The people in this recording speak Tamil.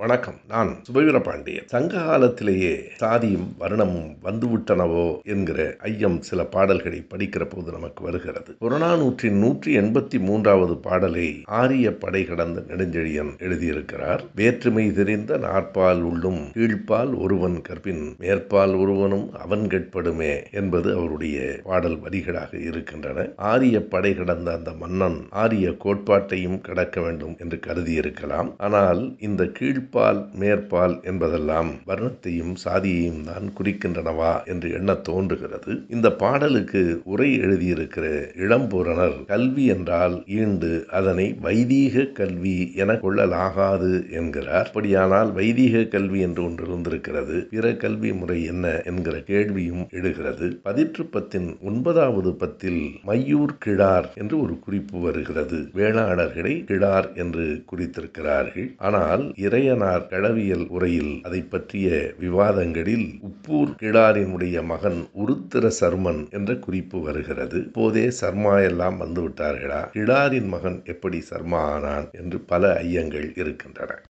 வணக்கம். நான் சுபவீர பாண்டியன் சங்க காலத்திலேயே சாதியும் வருணமும் வந்துவிட்டனவோ என்கிற ஐயம் சில பாடல்களை படிக்கிற போது நமக்கு வருகிறது. புறநானூற்றின் நூற்றி எண்பத்தி மூன்றாவது பாடலை ஆரிய படை கடந்த நெடுஞ்செழியன் எழுதியிருக்கிறார். வேற்றுமை தெரிந்த நாற்பால் உள்ளும் கீழ்ப்பால் ஒருவன் கற்பின் மேற்பால் ஒருவனும் அவன் கட்படுமே என்பது அவருடைய பாடல் வரிகளாக இருக்கின்றன. ஆரிய படை கடந்த அந்த மன்னன் ஆரிய கோட்பாட்டையும் கடக்க வேண்டும் என்று கருதியிருக்கலாம். ஆனால் இந்த கீழ் கீழ்ப்பால் மேற்பால் என்பதெல்லாம் வர்ணத்தையும் சாதியையும் தான் குறிக்கின்றனவா என்று எண்ண தோன்றுகிறது. இந்த பாடலுக்கு உரை எழுதியிருக்கிற இளம்பூரணர் கல்வி என்றால் ஈண்டு அதனை வைதீக கல்வி என கொள்ளலாகாது என்கிறார். அப்படியானால் வைதீக கல்வி என்று ஒன்று இருந்திருக்கிறது பிற கல்வி முறை என்ன என்கிற கேள்வியும் எழுகிறது. பதிற்று பத்தின் ஒன்பதாவது பத்தில் மையூர் கிழார் என்று ஒரு குறிப்பு வருகிறது. வேளாளர்களை கிழார் என்று குறித்திருக்கிறார்கள். ஆனால் இறைய உதயனார் களவியல் உரையில் அதை பற்றிய விவாதங்களில் உப்பூர் கிடாரினுடைய மகன் உருத்திர சர்மன் என்ற குறிப்பு வருகிறது. போதே சர்மா எல்லாம் வந்துவிட்டார்களா? கிடாரின் மகன் எப்படி சர்மா ஆனான் என்று பல ஐயங்கள் இருக்கின்றன.